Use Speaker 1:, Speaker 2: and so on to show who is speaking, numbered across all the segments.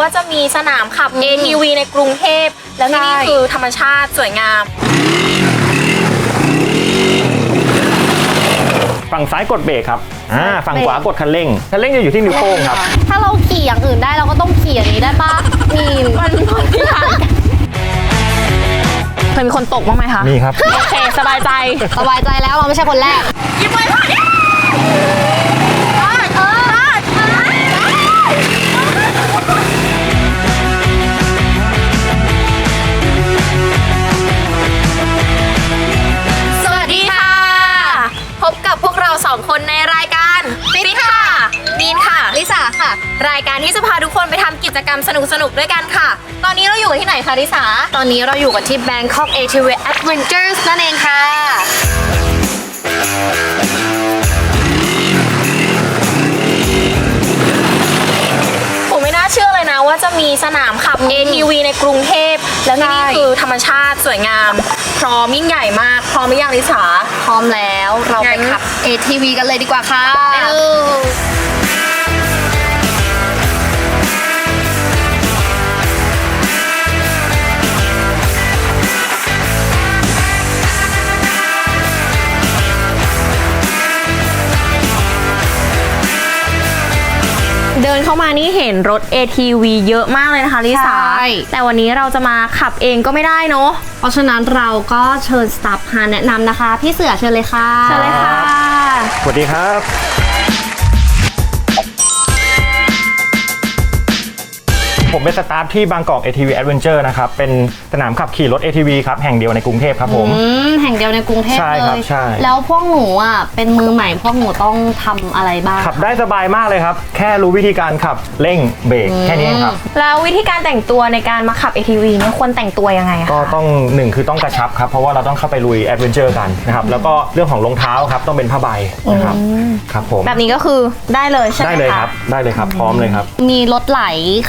Speaker 1: ว่าจะมีสนามขับ ATV ในกรุงเทพ แล้วที่นี่
Speaker 2: ใช่
Speaker 1: คือธรรมชาติสวยงาม
Speaker 3: ฝั่งซ้ายกดเบรกครับอ่าฝั่งขวากดคันเร่ง คันเร่งจะอยู่ที่นิ้วโป้งครับ
Speaker 2: ถ้าเราขี่อย่างอื่นได้เราก็ต้องขี่อย่างนี้ได้ปะมีมันมันที่ทาง
Speaker 1: เคยมีคนตกบ้างไหมคะ
Speaker 3: มีครับ
Speaker 1: โอเค สบายใจ
Speaker 2: สบายใจแล้วเราไม่ใช่คนแรก
Speaker 1: ยิ้มไว้ค่ะ องคนในรายการฟิตค่ะบีนค่ะ
Speaker 2: ลิซ่าค่ะ
Speaker 1: รายการที่จะพาทุกคนไปทำกิจกรรมสนุกๆด้วยกันค่ะ ตอนนี้เราอยู่กันที่ไหนคะลิสา
Speaker 2: ตอนนี้เราอยู่กันที่ Bangkok ATV Adventures นั่นเองค่ะ
Speaker 1: ว่าจะมีสนามขับ ATV ในกรุงเทพ แล้วที่นี่
Speaker 2: ใช่
Speaker 1: คือธรรมชาติสวยงาม พร้อมยิ่งใหญ่มาก พร้อมหรือยังลิสา
Speaker 2: พร้อมแล้วเราไป
Speaker 1: งั้น
Speaker 2: ขับ ATV กันเลยดีกว่าค่ะ
Speaker 1: ไปเลย ดินเข้ามานี่เห็นรถ ATV เยอะมากเลยนะคะลิสา
Speaker 2: ใช่
Speaker 1: แต่วันนี้เราจะมาขับเองก็ไม่ได้เนาะ
Speaker 2: เพราะฉะนั้นเราก็เชิญสตาฟมาแนะนำนะคะ พี่เสือเชิญเลยค่ะ
Speaker 1: เชิญเลยค่ะ
Speaker 3: สวัสดีครับ ผมเป็นสตาฟที่บางกอก ATV Adventure นะครับ เป็นสนามขับขี่รถ ATV ครับ แห่งเดียวในกรุงเทพครับผม
Speaker 2: อืมแห่งเดียวในกรุงเทพ
Speaker 3: ใช่
Speaker 2: เล
Speaker 3: ครับ
Speaker 2: ย
Speaker 3: ใช่
Speaker 2: แล้วพวกหนูอะเป็นมือใหม่พวกหนูต้องทำอะไรบ้าง
Speaker 3: ขับได้สบายมากเลยครับ แค่รู้วิธีการขับเร่งเบรกแค่นี้เองครับ
Speaker 1: แล้ววิธีการแต่งตัวในการมาขับ ATV เนี่ยควรแต่งตัวยังไงอะ
Speaker 3: ก็ต้องหนึ่งคือต้องกระชับครับ เพราะว่าเราต้องเข้าไปลุยแอดเวนเจอร์กันนะครับ แล้วก็เรื่องของรองเท้าครับ ต้องเป็นผ้าใบนะครับ ครับผม
Speaker 1: แบบนี้ก็คือได้เลยใช่ไหม
Speaker 3: ได้
Speaker 1: คะ
Speaker 3: เลยครับ ได้เลยครับ พร้อมเลยครับ
Speaker 2: มีรถไหล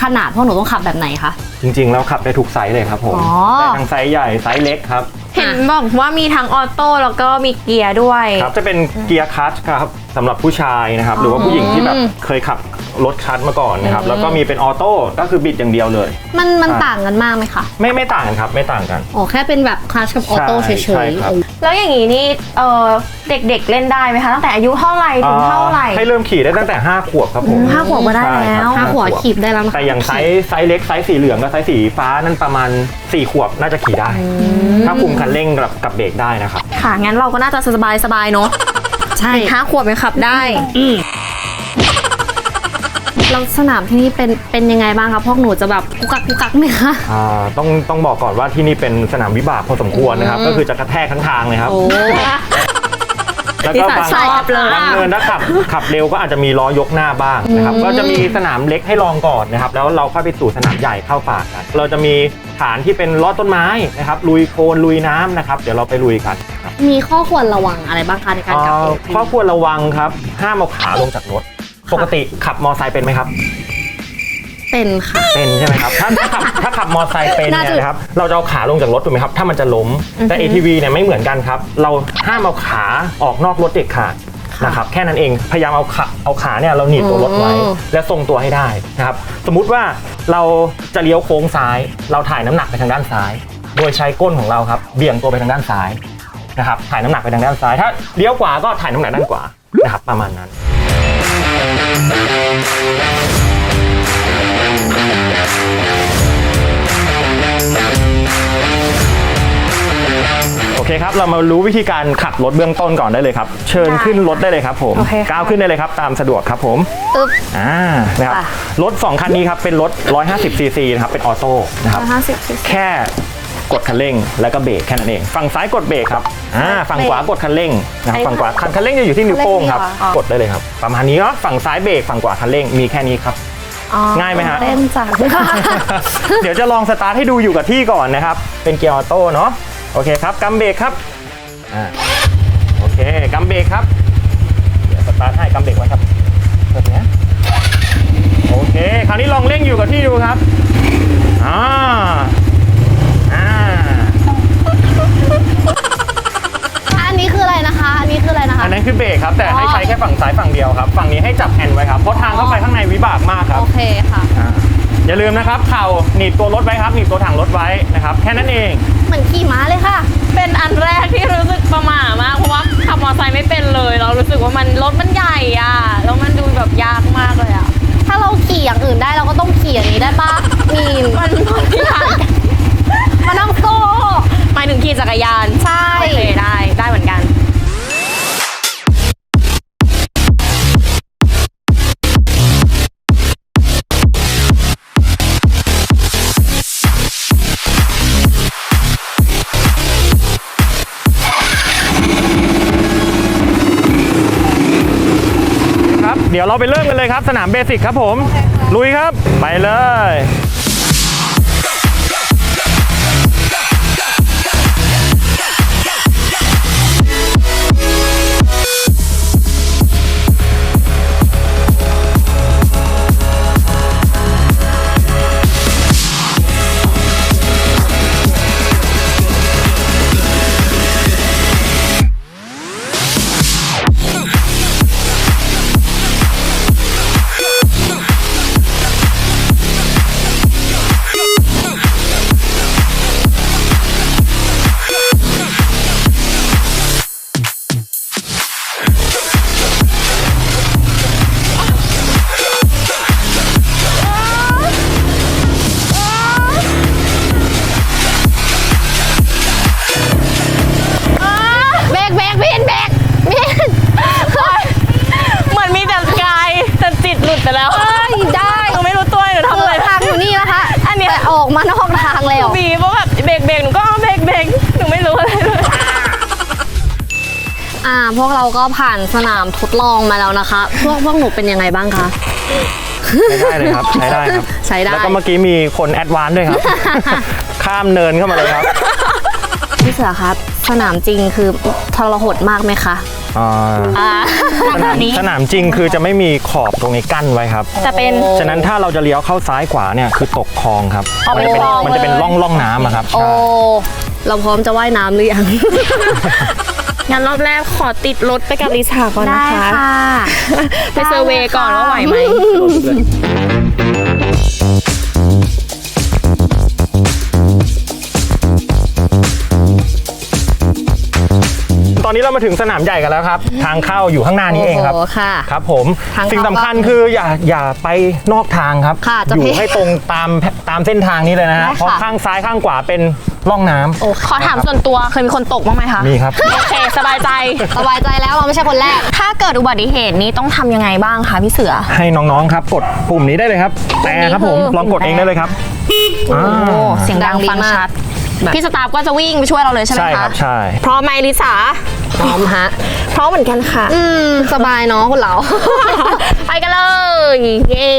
Speaker 2: ขนาดพวกหนูต้องขับแบบไหนคะ
Speaker 3: จริง ๆ แล้วขับได้ทุกไซส์เลยครับผม
Speaker 2: อ๋อ
Speaker 3: ได้ทั้งไซส์ใหญ่ไซส์เล็กครับ
Speaker 1: เห็นบอกว่ามีทั้งออโต้แล้วก็มีเกียร์ด้วย
Speaker 3: ครับจะเป็นเกียร์คลัตช์ครับสำหรับผู้ชายนะครับ หรือว่าผู้หญิงที่แบบเคยขับ รถคลัตช์มาก่อนนะครับ แล้วก็มีเป็นออโต้ก็คือบิดอย่างเดียวเลย
Speaker 2: มันมัน
Speaker 3: ใช่
Speaker 2: ต่างกันมากไหมคะ
Speaker 3: ไม่ไม่ต่างกันครับ ไม่ต่างกัน
Speaker 2: อ๋อแค่เป็นแบบคลาสกับออโต้เฉ
Speaker 3: ใช่
Speaker 2: ย
Speaker 3: ใช่ครับ
Speaker 2: ๆ
Speaker 1: แล้วอย่างนี้นี่เออเด็กๆเล่นได้ไหมคะ ตั้งแต่อายุเท่าไหร่ถึงเท่าไหร่
Speaker 3: ให้เริ่มขี่ได้ตั้งแต่ 5 ขวบครับผม
Speaker 1: ห้าขวบก็ได้
Speaker 3: ใช่
Speaker 1: แล้
Speaker 3: ครั
Speaker 1: ว
Speaker 3: บ
Speaker 2: ถ้าหัวขีบได้แล้วนะคะ
Speaker 3: แต่อย่างไซส์ไซส์เล็กไซส์สีเหลืองกับไซส์สีฟ้านั่นประมาณ 4 ขวบน่าจะขี่ได้ ถ้าคุมคันเร่งกับกับเบรกได้นะครับ
Speaker 1: ค่ะงั้นเราก็น่าจะสบายสบายๆเนาะ
Speaker 2: ใช่
Speaker 1: ห้าขวบยังขับได้
Speaker 2: แล้วสนามที่นี่เป็นเป็นยังไงบ้างคะพวกหนูจะแบบกุกกักกุกกักไหมคะ
Speaker 3: อ่าต้องต้องบอกก่อนว่าที่นี่เป็นสนามวิบากพอสมควรนะครับ ก็คือจะกระแทกทั้งทางเลยครับ
Speaker 2: โอ้
Speaker 3: แล้วก็บาง
Speaker 1: ชอบเลย
Speaker 3: บางเนินถ้าขับขับเร็วก็อาจจะมีล้อยกหน้าบ้างนะครับ ก็จะมีสนามเล็กให้ลองก่อนนะครับ แล้วเราค่อยไปสู่สนามใหญ่เข้าป่ากัน เราจะมีฐานที่เป็นล้อต้นไม้นะครับ ลุยโคลนลุยน้ำนะครับ เดี๋ยวเราไปลุยกันครับ
Speaker 2: มีข้อควรระวังอะไรบ้างคะในการขับ
Speaker 3: อ่า
Speaker 2: เอง
Speaker 3: ข้อควรระวังครับ ห้ามเอาขาลงจากรถ ปกติขับมอไซค์เป็นไหมครับ
Speaker 2: เป็นค่ะ
Speaker 3: เป็นใช่ไหมครับ ถ้าถ้าขับถ้าขับมอไซค์เป็น
Speaker 2: น่า
Speaker 3: เนี่ย
Speaker 2: จะ
Speaker 3: นะครับ เราจะเอาขาลงจากรถถูกไหมครับ ถ้ามันจะล้ม แต่ ATV เนี่ยไม่เหมือนกันครับ เราห้ามเอาขาออกนอกรถเด็ดขาดนะครับ แค่นั้นเอง พยายามเอาขาเอาขาเนี่ยเราหนีบตัวรถไว้ และทรงตัวให้ได้นะครับ สมมุติว่าเราจะเลี้ยวโค้งซ้าย เราถ่ายน้ำหนักไปทางด้านซ้าย โดยใช้ก้นของเราครับ เบี่ยงตัวไปทางด้านซ้ายนะครับ ถ่ายน้ำหนักไปทางด้านซ้าย ถ้าเลี้ยวขวาก็ถ่ายน้ำหนักด้านขวา นะครับ ประมาณนั้น โอเคครับ เรามารู้วิธีการขับรถเบื้องต้นก่อนได้เลยครับ เชิญขึ้นรถได้เลยครับผม
Speaker 1: โอเคค่ะ
Speaker 3: ก้าวขึ้นได้เลยครับ ตามสะดวกครับผม
Speaker 2: อึ๊บ
Speaker 3: อ่า นะครับ
Speaker 2: ค่ะ
Speaker 3: รถ 2 คันนี้ครับ เป็นรถ 150 ซีซีนะครับ เป็นออโต้นะครับ
Speaker 1: ห้าสิบ
Speaker 3: แค่กดคันเร่งแล้วก็เบรกแค่นั้นเอง ฝั่งซ้ายกดเบรกครับ อ่าฝั่งขวากดคันเร่งนะครับฝั่งขวาคันคันเร่งจะอยู่ที่นิ้วโป้งครับกดได้เลยครับ ประมาณนี้เนาะฝั่งซ้ายเบรกฝั่งขวาคันเร่งมีแค่นี้ครับง่ายไหมฮะ
Speaker 2: เต้นจัง
Speaker 3: เดี๋ยวจะลองสตาร์ทให้ดูอยู่กับที่ก่อนนะครับ เป็นเกียร์ออโต้เนาะโอเคครับกำเบรกครับอ่าโอเคกำเบรกครับเดี๋ยวสตาร์ทให้กำเบรกไว้ครับแบบนี้โอเค คราวนี้ลองเร่งอยู่กับที่ดูครับอ่าอ่า
Speaker 2: อันนี้คืออะไรนะคะ อันนี้คืออะไร นะคะ
Speaker 3: อันนั้นคือเบรกครับ แต่ให้ใช้แค่ฝั่งซ้ายฝั่งเดียวครับ ฝั่งนี้ให้จับแฮนด์ไว้ครับ เพราะทางเข้าไปข้างในวิบากมากครับ
Speaker 2: โอเคค่ะ
Speaker 3: อ่าอย่าลืมนะครับ เข่าหนีบตัวรถไว้ครับหนีบตัวถังรถไว้นะครับ แค่นั้นเอง
Speaker 2: เหมือนขี่ม้าเลยค่ะ
Speaker 1: เป็นอันแรกที่รู้สึกประหม่ามาก เพราะว่าขับมอเตอร์ไซค์ไม่เป็นเลย เรารู้สึกว่ามันรถมันใหญ่อะ แล้วมันดูแบบยากมากเลยอะ
Speaker 2: ถ้าเราขี่อย่างอื่นได้เราก็ต้องขี่อย่างนี้ได้ปะ
Speaker 1: เรา
Speaker 3: ไปเริ่มกันเลยครับ สนามเบสิกครับผม ลุยครับ ไปเลย
Speaker 1: ว
Speaker 2: ก
Speaker 1: เราก็
Speaker 2: ผ่านสนามทดลองมาแล้วนะคะ พวกพวกหนูเป็นยังไงบ้างคะ
Speaker 3: ใช้ได้เลยครับ ใช้ได้ครับ
Speaker 2: ใช้ได้
Speaker 3: แล้วก็เมื่อกี้มีคนแอดวานซ์ด้วยครับ ข้ามเนินเข้ามาเลยครับ
Speaker 2: พี่เสือครับ สนามจริงคือทรหดมากไหมคะ
Speaker 3: อ่า
Speaker 1: อ่า
Speaker 3: สนามสนามจริงคือจะไม่มีขอบตรงนี้กั้นไว้ครับ
Speaker 1: จะเป็น
Speaker 3: ฉะนั้นถ้าเราจะเลี้ยวเข้าซ้ายขวาเนี่ยคือตกคลองครับ
Speaker 1: อ๋อ
Speaker 3: มัจะเป็น
Speaker 1: เป็นคลอง
Speaker 3: มันจะเป็น
Speaker 1: เลย
Speaker 3: ร่องร่องน้ำอะครับ
Speaker 2: โอ้
Speaker 3: ใช่
Speaker 2: เราพร้อมจะว่ายน้ำหรือยัง
Speaker 1: งั้นรอบแรกขอติดรถไปกับลิสาก่อน
Speaker 2: ได้
Speaker 1: นะคะ
Speaker 2: ค่ะ
Speaker 1: ไปเซอร์เวย์ก่อนว่าไหวไหม
Speaker 3: ตอนนี้เรามาถึงสนามใหญ่กันแล้วครับ ทางเข้าอยู่ข้างหน้านี้เองครับ
Speaker 2: โอ้ค่ะ
Speaker 3: ครับผม
Speaker 2: ทางเข้า
Speaker 3: สิ่งสำคัญคืออย่าอย่าไปนอกทางครับ
Speaker 2: ค่ะจะ
Speaker 3: อยู่
Speaker 2: พย
Speaker 3: ให้ตรงตามตามเส้นทางนี้เลยนะ
Speaker 2: ได้
Speaker 3: ฮะ
Speaker 2: ค่ะ
Speaker 3: เพราะข้างซ้ายข้างขวาเป็น ร่องน้ำ
Speaker 2: โอ้
Speaker 1: ขอถามส่วนตัวเคยมีคนตกบ้างไหมคะ
Speaker 3: มีครับ
Speaker 1: โอเค สบายใจ
Speaker 2: สบายใจแล้วเราไม่ใช่คนแรก
Speaker 1: ถ้าเกิดอุบัติเหตุนี้ต้องทำยังไงบ้างคะพี่เสือ
Speaker 3: ให้น้องๆครับ กดปุ่มนี้ได้เลยครับ แต่ครับผม
Speaker 1: คือ
Speaker 3: ลองกดเองได้เลยครับอ่า
Speaker 1: โอ้ เสียงดัง
Speaker 2: ดังดี
Speaker 1: ฟัง
Speaker 2: มาก
Speaker 1: ชัด พี่สตาฟก็จะวิ่งไปช่วยเราเลยใช่ไหม
Speaker 3: ใช่
Speaker 1: คะ
Speaker 3: ครับใช่
Speaker 1: พร้อมไหมลิสา
Speaker 2: พร้อมฮะ
Speaker 1: พร้อมเหมือนกันค่ะ
Speaker 2: อืม สบายเนาะคุณเรา
Speaker 1: ไปกันเลยเย้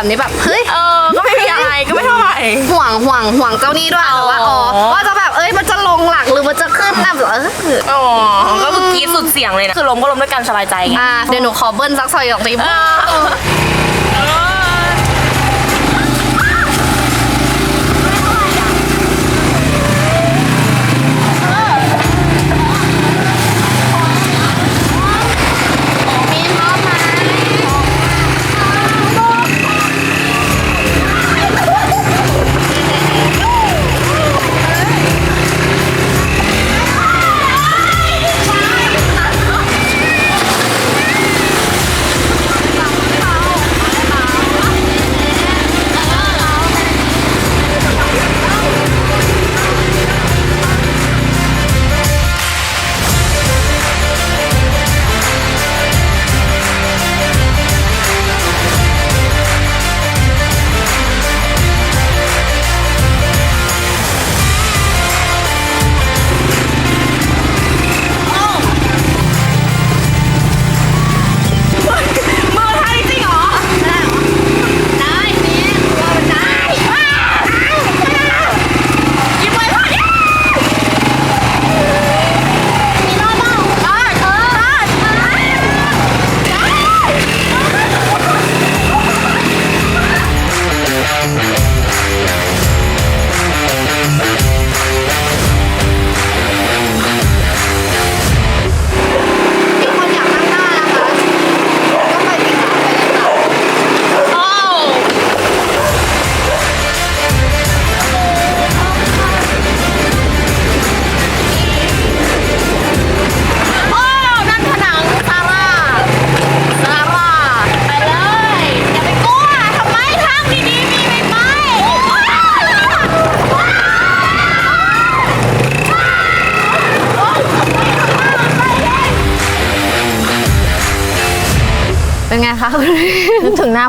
Speaker 2: แบบนี้แบบเฮ้ย
Speaker 1: เออ ก็ไม่มีอะไรก็ไม่เท่าไหร่
Speaker 2: ห่วงห่วงห่วงเจ้านี่ด้วยแต่ว่าอ๋อว่าจะแบบเอ้ยมันจะลงหลักหรือมันจะขึ้นนะแบบเออ
Speaker 1: อ๋อ ก็เมื่อกี้สุดเสียงเลยนะ คือล้มก็ล้มด้วยกันสบายใจไง
Speaker 2: อ่าเดี๋ยวหนูขอเบิ้ลสักซอยสองที
Speaker 1: เออ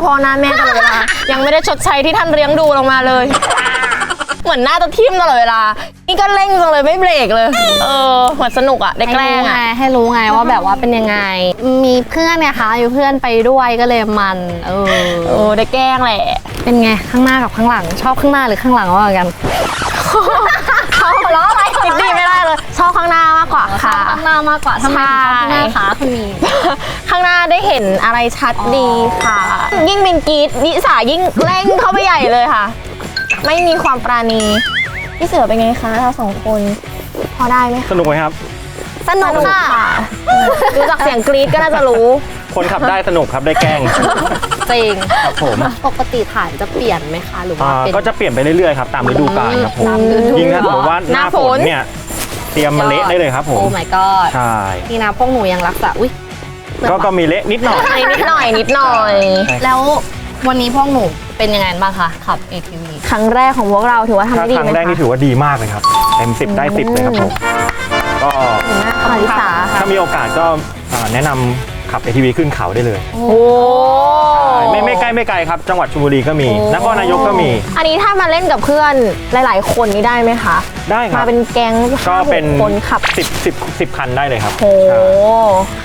Speaker 1: พ่อหน้าแม่ตลอดเวลา ยังไม่ได้ชดใช้ที่ท่านเลี้ยงดูลงมาเลย เหมือนหน้าจะทิ่มตลอดเวลา นี่ก็เร่งจังเลยไม่เบรกเลย เออเหมือนสนุกอะได้แกล้งอะ
Speaker 2: ให้รู้ไงว่าแบบว่าเป็นยังไง มีเพื่อนไงคะอยู่เพื่อนไปด้วยก็เลยมันเออ
Speaker 1: เออได้แกล้งแหละ
Speaker 2: เป็นไงข้างหน้ากับข้างหลัง ชอบข้างหน้าหรือข้างหลังมากกว่ากัน
Speaker 1: ข้างหน้ามากกว่าค่ะ
Speaker 2: ข้างหน้ามากกว่าทำไมถึงชอบข้างหน้าคะคุณมี
Speaker 1: ข้างหน้าได้เห็นอะไรชัดดีค่ะ ยิ่งเป็นกรีดนิสายิ่งเร่งเข้าไปใหญ่เลยค่ะ ไม่มีความปราณีพี่เสือเป็นไงคะ เราสองคน พอได้ไหมคะ
Speaker 3: สนุกไหมครับ
Speaker 1: สนุกค่ะดูจากเสียงกรีดก็น่าจะรู้
Speaker 3: คนขับได้สนุกครับได้แกล้ง
Speaker 1: จริง
Speaker 3: ครับผม
Speaker 2: ปกติฐานจะเปลี่ยนไหมคะหรือว่า
Speaker 3: อ่า
Speaker 2: เป็น
Speaker 3: ก็จะเปลี่ยนไปเรื่อยๆครับตามฤดูกาลครับผม
Speaker 2: ตามฤดู
Speaker 3: ยิ่งถ้าสมมติว่าห
Speaker 1: ห
Speaker 3: น้า
Speaker 1: น้า
Speaker 3: ฝ
Speaker 1: ฝ
Speaker 3: น
Speaker 1: น
Speaker 3: เนี่ย เตรียมมาเละได้เลยครับผม
Speaker 2: โอ้ my god
Speaker 3: ใช่
Speaker 2: นี่นะพวกหนูยังรักษาอุ้ย
Speaker 3: ก็ก็มีเละนิดหน่อย
Speaker 1: อันนี้นิดหน่อยนิดหน่อย
Speaker 2: แล้ววันนี้พวกหนูเป็นยังไงบ้างคะขับ ATV
Speaker 1: ครั้งแรกของพวกเราถือว่าทำ
Speaker 3: ถ้า
Speaker 1: ได้ดี
Speaker 3: ครั้
Speaker 1: ไหม
Speaker 3: งแรกนี่
Speaker 1: คะ
Speaker 3: ถือว่าดีมากเลยครับเต็มสิบได้สิบเลยครับผมก็
Speaker 1: อลิสา
Speaker 3: ถ้ามีโอกาสก็อ่าแนะนำ ขับ ATV ขึ้นเขาได้เลย
Speaker 1: โอ้
Speaker 3: ไม่ไม่ใกล้ไม่ไกลครับ จังหวัดชลบุรีก็มีนครนายกก็มี
Speaker 1: อันนี้ถ้ามาเล่นกับเพื่อนหลาย ๆ คนนี่ได้ไหมคะ
Speaker 3: ได้ค
Speaker 1: มา
Speaker 3: รับ
Speaker 1: เป็นแก๊ง
Speaker 3: ก็
Speaker 1: ห้าห
Speaker 3: เป็น
Speaker 1: คนขับ
Speaker 3: สิบสิบสิบคันได้เลยครับ
Speaker 1: โห
Speaker 3: ใช่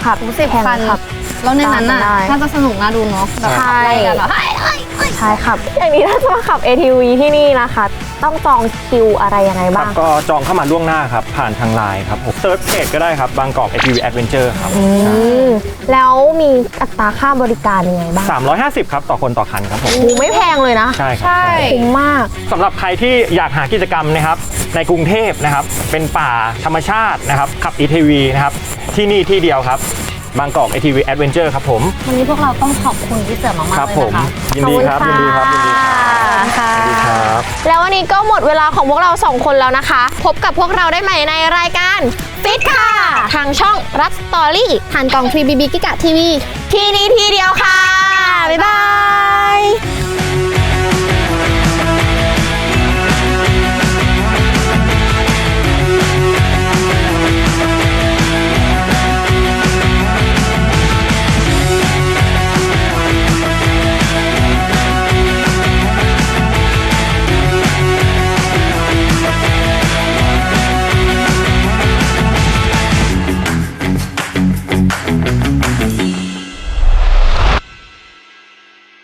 Speaker 1: ขับ
Speaker 2: สิบ
Speaker 1: แข่ง
Speaker 2: คัน
Speaker 1: ขับ
Speaker 2: แล้วในนั้นน่ะ
Speaker 1: ตามกันได้
Speaker 2: น่าจะสนุกน่าดูเนาะแบบ
Speaker 1: ใช่
Speaker 2: ขับไล่กันแบบ
Speaker 1: ใช่ครับ อย่างนี้ถ้าจะมาขับ ATV ที่นี่นะคะ ต้องจองคิวอะไรยังไง
Speaker 3: ครั
Speaker 1: บ้า
Speaker 3: บ
Speaker 1: ง
Speaker 3: ก็จองเข้ามาล่วงหน้าครับ ผ่านทางไลน์ครับผมเซิร์ชเพจก็ได้ครับ บางกอก ATV Adventure ครับ
Speaker 1: อืม แล้วมีอัตราค่าบริการยังไงบ้าง
Speaker 3: 350 ครับ ต่อคนต่อคันครับผม
Speaker 1: โอ้ไม่แพงเลยนะ
Speaker 3: ใช่ครับ
Speaker 2: ใช่
Speaker 1: คุ้มมาก
Speaker 3: สำหรับใครที่อยากหากิจกรรมนะครับ ในกรุงเทพนะครับ เป็นป่าธรรมชาตินะครับ ขับ ATV นะครับ ที่นี่ที่เดียวครับ บางกอก ATV Adventure ครับผม
Speaker 2: วันนี้พวกเราต้องขอบคุณพี่เสือมากๆ
Speaker 3: ครับ
Speaker 2: เลย
Speaker 3: ผม
Speaker 2: นะคะ
Speaker 3: ยินดีครับยินดีครับยินดีครับ
Speaker 1: ค่ะ
Speaker 3: ยินดีครับ
Speaker 1: แล้ววันนี้ก็หมดเวลาของพวกเราสองคนแล้วนะคะ พบกับพวกเราได้ใหม่ในรายการฟิตค่ะ ทางช่องรักสตอรี่
Speaker 2: ผ่านกล่องทรีบีบีกิกะทีวี
Speaker 1: ที่นี้ที่เดียวค่ะ บ๊ายบาย